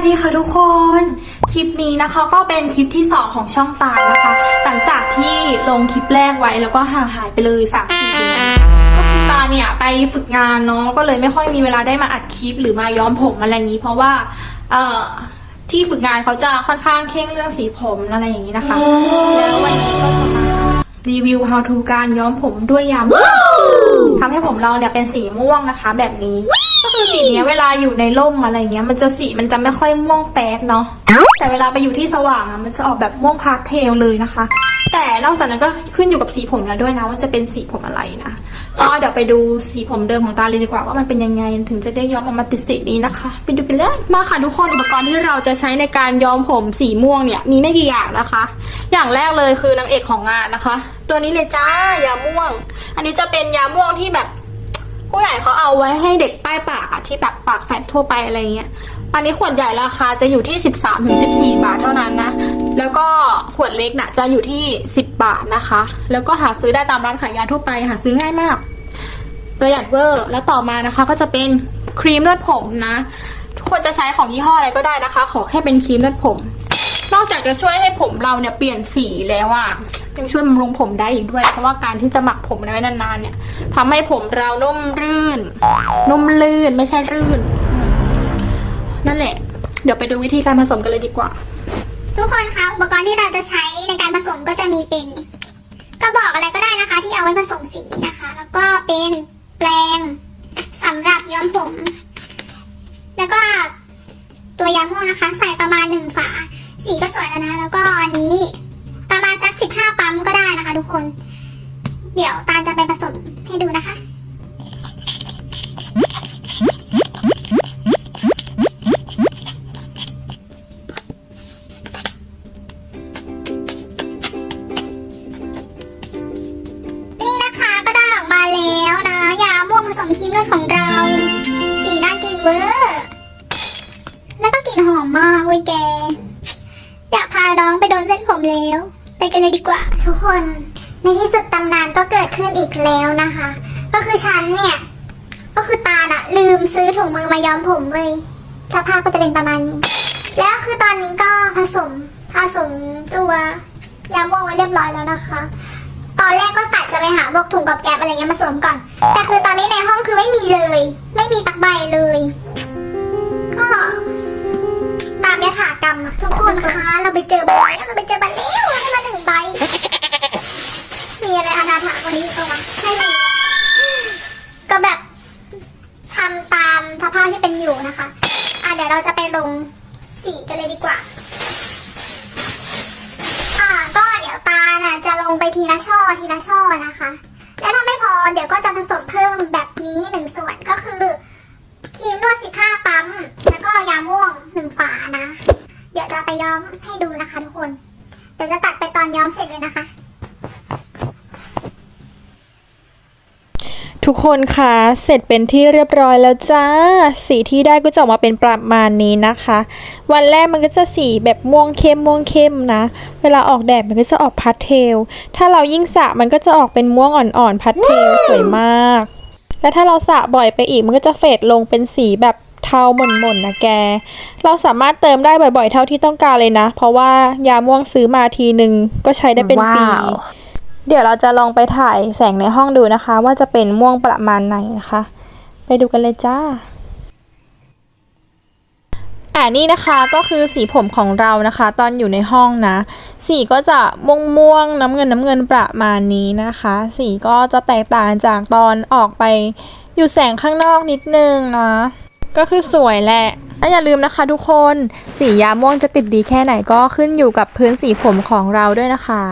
วัสดีค่ะทุกคน คลิปนี้นะคะก็เป็นคลิปที่ 2 ของช่องตานะคะ หลังจากที่ลงคลิปแรกไว้แล้วก็ห่างหายไปเลย3 4เดือนก็คือตาเนี่ยไปฝึกงานเนาะก็เลยไม่ค่อยมีเวลาได้มาอัดคลิปหรือมาย้อมผมอะไรอย่างนี้ เพราะว่าเอ่อที่ฝึกงานเขาจะค่อนข้างเค่งเรื่องสีผมอะไรอย่างนี้นะคะ แล้ววันนี้ก็จะมารีวิว how to การย้อมผมด้วยยาม่วงทำให้ผมเราเนี่ยเป็นสีม่วงนะคะ แบบนี้ ก็คือสีเนี้ยเวลาอยู่ในร่มอะไรเงี้ย มันจะสีมันจะไม่ค่อยม่วงแป๊ดเนาะแต่เวลาไปอยู่ที่สว่างอะมันจะออกแบบม่วงพาสเทลเลยนะคะ แต่นอกจากนั้นก็ขึ้นอยู่กับสีผมแล้วด้วยนะ ว่าจะเป็นสีผมอะไรนะก็เดี๋ยวไปดูสีผมเดิมของตาเลยดีกว่าว่ามันเป็นยังไงถึงจะได้ย้อมออกมาติดสีนี้นะคะไปดูกันเลยมาค่ะทุกคนอุปกรณ์ที่เราจะใช้ในการย้อมผมสีม่วงเนี่ยมีไม่กี่อย่างนะคะ อย่างแรกเลยคือนางเอกของงานนะคะ ตัวนี้เลยจ้ายาม่วง อันนี้จะเป็นยาม่วงที่แบบ ผู้ใหญ่เขาเอาไว้ให้เด็กป้ายปากอะที่แบบปากแฝดทั่วไปอะไรเงี้ย อันนี้ขวดใหญ่ราคาจะอยู่ที่ 13ถึง14 บาทเท่านั้นนะ แล้วก็ขวดเล็กน่ะจะอยู่ที่ 10 บาทนะคะ แล้วก็หาซื้อได้ตามร้านขายยาทั่วไปหาซื้อง่ายมาก ประหยัดเวอร์ แล้วต่อมานะคะก็จะเป็นครีมนวดผมนะ ทุกคนจะใช้ของยี่ห้ออะไรก็ได้นะคะ ขอแค่เป็นครีมนวดผม นอกจากจะช่วยให้ผมเราเนี่ยเปลี่ยนสีแล้วอะ ยังช่วยบำรุงผมได้อีกด้วย เพราะว่าการที่จะหมักผมไว้นานๆเนี่ยทำให้ผมเรานุ่มรื่น นุ่มลื่นไม่ใช่รื่น นั่นแหละ เดี๋ยวไปดูวิธีการผสมกันเลยดีกว่า ทุกคนคะอุปกรณ์ที่เราจะใช้ในการผสมก็จะมีเป็นกระบอกอะไรก็ได้นะคะ ที่เอาไว้ผสมสีนะคะ แล้วก็เป็นแปรงสำหรับย้อมผม แล้วก็ตัวยาม่วงนะคะ ใส่ประมาณหนึ่งฝา สีก็สวยแล้วนะ แล้วก็อันนี้ ก็ได้นะคะ ทุกคน เดี๋ยวตาลจะไปผสมให้ดูนะคะนี่นะคะก็ได้ออกมาแล้วนะยาม่วงผสมครีมนวดของเรา สีน่ากินเวอร์ แล้วก็กลิ่นหอมมากเว้ยแก อยากพาน้องไปโดนเส้นผมแล้ว ไปกันเลยดีกว่า ทุกคนในที่สุดตำนานก็เกิดขึ้นอีกแล้วนะคะ ก็คือฉันเนี่ย ก็คือตาอะลืมซื้อถุงมือมาย้อมผมเลยสภาพก็จะเป็นประมาณนี้ แล้วคือตอนนี้ก็ผสมผสมตัวยาม่วงไว้เรียบร้อยแล้วนะคะ ตอนแรกก็กะจะไปหาพวกถุงกับแก๊บอะไรเงี้ยมาสวมก่อน แต่คือตอนนี้ในห้องคือไม่มีเลย ไม่มีตักใบเลย ก็ตามยถากรรมทุกคนคะเราไปเจอใบแล้วเราไปเจอใบแล้วเราได้มาหนึ่งใบ มีอะไร อนาถากว่านี้ตัวะไม่มีก็แบบทำตามสภาพที่เป็นอยู่นะคะ อะเดี๋ยวเราจะไปลงสีกันเลยดีกว่า อ่าก็เดี๋ยวตาน่ะจะลงไปทีละช่อทีละช่อนะคะ แล้วถ้าไม่พอเดี๋ยวก็จะผสมเพิ่มแบบนี้หนึ่งส่วนก็คือครีมนวด15ปั๊ม แล้วก็ยาม่วงหนึ่งฝานะ เดี๋ยวจะไปย้อมให้ดูนะคะทุกคน เดี๋ยวจะตัดไปตอนย้อมเสร็จเลยนะคะ ทุกคนคะเสร็จเป็นที่เรียบร้อยแล้วจ้า สีที่ได้ก็จะออกมาเป็นประมาณนี้นะคะ วันแรกมันก็จะสีแบบม่วงเข้มม่วงเข้มนะ เวลาออกแดดมันก็จะออกพาสเทล ถ้าเรายิ่งสระมันก็จะออกเป็นม่วงอ่อนๆพาสเทลสวยมาก และถ้าเราสระบ่อยไปอีกมันก็จะเฟดลงเป็นสีแบบเทาหม่นๆนะแก เราสามารถเติมได้บ่อยๆ เท่าที่ต้องการเลยนะ เพราะว่ายาม่วงซื้อมาทีหนึ่งก็ใช้ได้เป็นปีว้าว เดี๋ยวเราจะลองไปถ่ายแสงในห้องดูนะคะ ว่าจะเป็นม่วงประมาณไหนนะคะ ไปดูกันเลยจ้าอ่านี่นะคะก็คือสีผมของเรานะคะ ตอนอยู่ในห้องนะ สีก็จะม่วงม่วงๆน้ำเงินน้ำเงินประมาณนี้นะคะ สีก็จะแตกต่างจากตอนออกไปอยู่แสงข้างนอกนิดนึงนะก็คือสวยแหละและอย่าลืมนะคะทุกคน สียาม่วงจะติดดีแค่ไหนก็ขึ้นอยู่กับพื้นสีผมของเราด้วยนะคะ